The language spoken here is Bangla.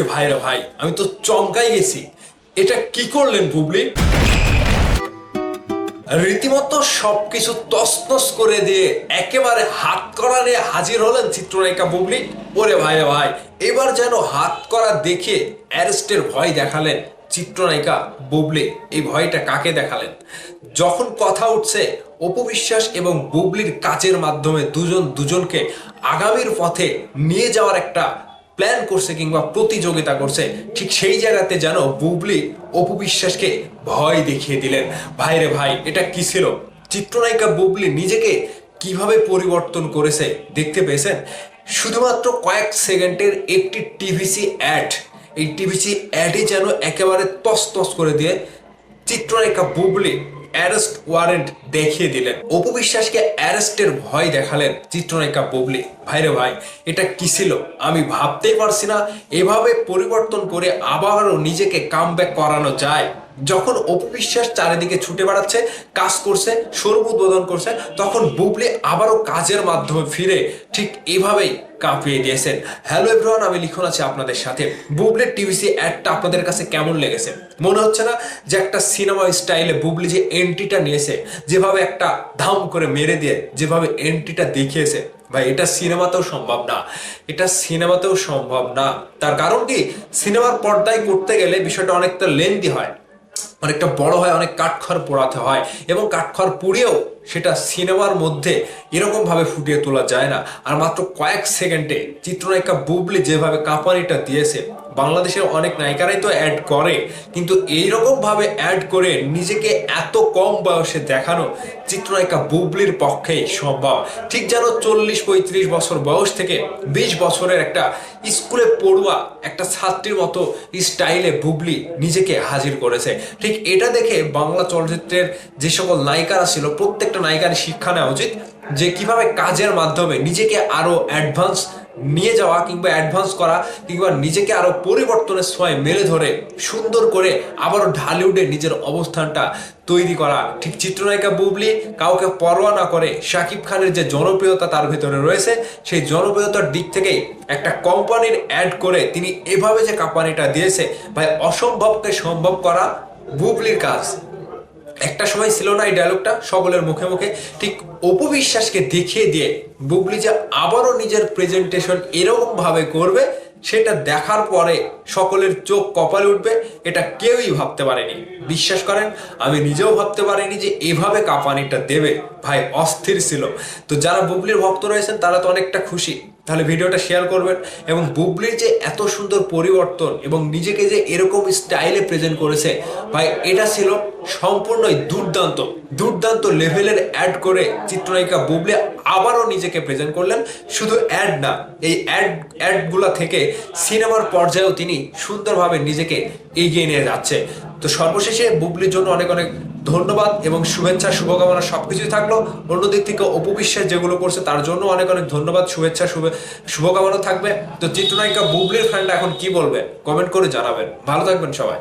ওরে ভাই রে ভাই, আমি তো চমকাই গেছি। এটা কি করলেন বুবলি? রীতিমতো সবকিছু তসনস করে দিয়ে একেবারে হাত করা নিয়ে হাজির হলেন চিত্রনায়িকা বুবলি। ওরে ভাই ভাই, এবার যেন হাত করা দেখে অ্যারেস্টের ভয় দেখালেন চিত্রনায়িকা বুবলি। এই ভয়টা কাকে দেখালেন? যখন কথা উঠছে অপবিশ্বাস এবং বুবলির কাজের মাধ্যমে দুজন দুজনকে আগামীর পথে নিয়ে যাওয়ার একটা প্ল্যান করছে কিংবা প্রতিযোগিতা করছে, ঠিক সেই জায়গাতে যেন বুবলি অপু বিশ্বাসকে ভয় দেখিয়ে দিলেন। ভাই রে ভাই, এটা কি ছিল? চিত্রনায়িকা বুবলি নিজেকে কীভাবে পরিবর্তন করেছে দেখতে পেয়েছেন? শুধুমাত্র কয়েক সেকেন্ডের একটি টিভিসি অ্যাড। এই টিভিসি অ্যাডই যেন একেবারে তস তস করে দিয়ে চিত্রনায়িকা বুবলি অ্যারেস্ট ওয়ারেন্ট দেখিয়ে দিলেন। অপু বিশ্বাসকে অ্যারেস্টের ভয় দেখালেন চিত্রনায়িকা বুবলি। ভাইরে ভাই, এটা কি ছিল? আমি ভাবতেই পারছি না। এভাবে পরিবর্তন করে আবারও নিজেকে কাম করানো যায়। যখন অপু বিশ্বাস চারিদিকে ছুটে বেড়াচ্ছে, কাজ করছে স্বরূপ উদ্বোধন করছে, তখন বুবলি আবারও কাজের মাধ্যমে ফিরে ঠিক এভাবেই কাঁপিয়ে দিয়েছেন। হ্যালো এভরিওয়ান, আমি লিখন আছি আপনাদের সাথে। বুবলির টিভিসি অ্যাডটা আপনাদের কাছে কেমন লেগেছে? মনে হচ্ছে না যে একটা সিনেমা স্টাইলে বুবলি যে এন্ট্রিটা নিয়েছে, যেভাবে একটা ধাম করে মেরে দিয়ে যেভাবে এন্ট্রিটা দেখিয়েছে, ভাই, এটা সিনেমাতেও সম্ভব না। এটা সিনেমাতেও সম্ভব না। তার কারণ কি? সিনেমার পর্দায় করতে গেলে বিষয়টা অনেকটা লেন্দি হয়। অনেকটা বড় হয় অনেক কাঠখড় পোড়াতে হয় এবং কাঠখড় পুড়িয়েও সেটা সিনেমার মধ্যে এরকম ভাবে ফুটিয়ে তোলা যায় না। আর মাত্র কয়েক সেকেন্ডে চিত্রনায়িকা বুবলি যেভাবে কাঁপানিটা দিয়েছে, বাংলাদেশের অনেক নায়িকারাই তো অ্যাড করে, কিন্তু এইরকম ভাবে অ্যাড করে নিজেকে এত কম বয়সে দেখানো চিত্রনায়িকা বুবলির পক্ষেই সম্ভব। ঠিক যেন চল্লিশ, পঁয়ত্রিশ বছর বয়স থেকে বিশ বছরের একটা স্কুলে পড়ুয়া একটা ছাত্রীর মতো স্টাইলে বুবলি নিজেকে হাজির করেছে। ঠিক এটা দেখে বাংলা চলচ্চিত্রের যে সকল নায়িকারা ছিল প্রত্যেকটা নায়িকারই শিক্ষা নেওয়া উচিত যে কীভাবে কাজের মাধ্যমে নিজেকে আরও অ্যাডভান্স নিয়ে যাওয়া কিংবা অ্যাডভান্স করা কিংবা নিজেকে আরও পরিবর্তনের সময় মেলে ধরে সুন্দর করে আবারও ঢালিউডে নিজের অবস্থানটা তৈরি করা। ঠিক চিত্রনায়িকা বুবলি কাউকে পরোয়া না করে শাকিব খানের যে জনপ্রিয়তা তার ভেতরে রয়েছে, সেই জনপ্রিয়তার দিক থেকেই একটা কোম্পানির অ্যাড করে তিনি এভাবে যে কোম্পানিটা দিয়েছে, ভাই, অসম্ভবকে সম্ভব করা বুবলির কাজ। একটা সময় ছিল না এই ডায়লগটা সকলের মুখে মুখে। ঠিক অপু বিশ্বাসকে দেখিয়ে দিয়ে বুবলি যে আবারও নিজের প্রেজেন্টেশন এরকম ভাবে করবে, সেটা দেখার পরে সকলের চোখ কপালে উঠবে, এটা কেউই ভাবতে পারেনি। বিশ্বাস করেন, আমি নিজেও ভাবতে পারিনি যে এভাবে কাঁপানিটা দেবে। ভাই, অস্থির ছিল। তো যারা বুবলির ভক্ত রয়েছেন, তারা তো অনেকটা খুশি। তাহলে ভিডিওটা শেয়ার করবেন এবং বুবলির যে এত সুন্দর পরিবর্তন এবং নিজেকে যে এরকম স্টাইলে প্রেজেন্ট করেছে, ভাই, এটা ছিল সম্পূর্ণই দুর্দান্ত দুর্দান্ত লেভেলের অ্যাড করে চিত্রনায়িকা বুবলে আবারও নিজেকে প্রেজেন্ট করলেন। শুধু অ্যাড না, এই অ্যাড অ্যাডগুলা থেকে সিনেমার পর্যায়েও তিনি সুন্দরভাবে নিজেকে এগিয়ে নিয়ে যাচ্ছে। তো সর্বশেষে বুবলির জন্য অনেক অনেক ধন্যবাদ এবং শুভেচ্ছা, শুভকামনা সব কিছুই থাকল। অন্যদিক থেকে অপবিশ্বাস যেগুলো করছে তার জন্য অনেক অনেক ধন্যবাদ, শুভেচ্ছা, শুভে, শুভকামনা থাকবে। তো চিত্রনায়িকা বুবলির ফ্যানটা এখন কি বলবে? কমেন্ট করে জানাবেন। ভালো থাকবেন সবাই।